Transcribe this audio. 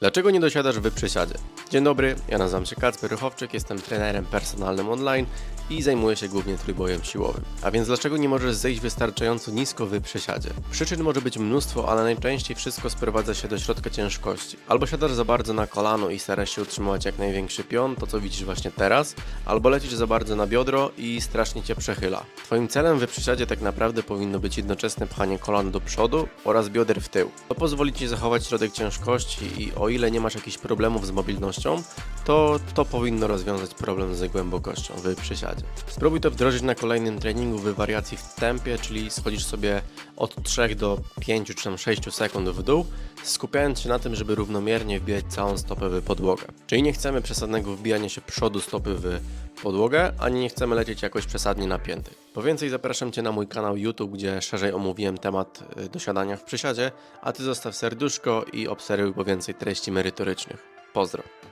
Dlaczego nie dosiadasz w przysiadzie? Dzień dobry, ja nazywam się Kacper Rychowczyk, jestem trenerem personalnym online i zajmuję się głównie trójbojem siłowym. A więc dlaczego nie możesz zejść wystarczająco nisko w przysiadzie? Przyczyn może być mnóstwo, ale najczęściej wszystko sprowadza się do środka ciężkości. Albo siadasz za bardzo na kolano i starasz się utrzymywać jak największy pion, to co widzisz właśnie teraz, albo lecisz za bardzo na biodro i strasznie cię przechyla. Twoim celem w przysiadzie tak naprawdę powinno być jednoczesne pchanie kolan do przodu oraz bioder w tył. To pozwoli ci zachować środek ciężkości i o ile nie masz jakichś problemów z mobilnością, to to powinno rozwiązać problem z głębokością w przysiadzie. Spróbuj to wdrożyć na kolejnym treningu w wariacji w tempie, czyli schodzisz sobie od 3 do 5 czy tam 6 sekund w dół, skupiając się na tym, żeby równomiernie wbijać całą stopę w podłogę. Czyli nie chcemy przesadnego wbijania się przodu stopy w podłogę, ani nie chcemy lecieć jakoś przesadnie napięty. Po więcej zapraszam Cię na mój kanał YouTube, gdzie szerzej omówiłem temat y, dosiadania w przysiadzie, a Ty zostaw serduszko i obserwuj po więcej treści merytorycznych. Pozdro.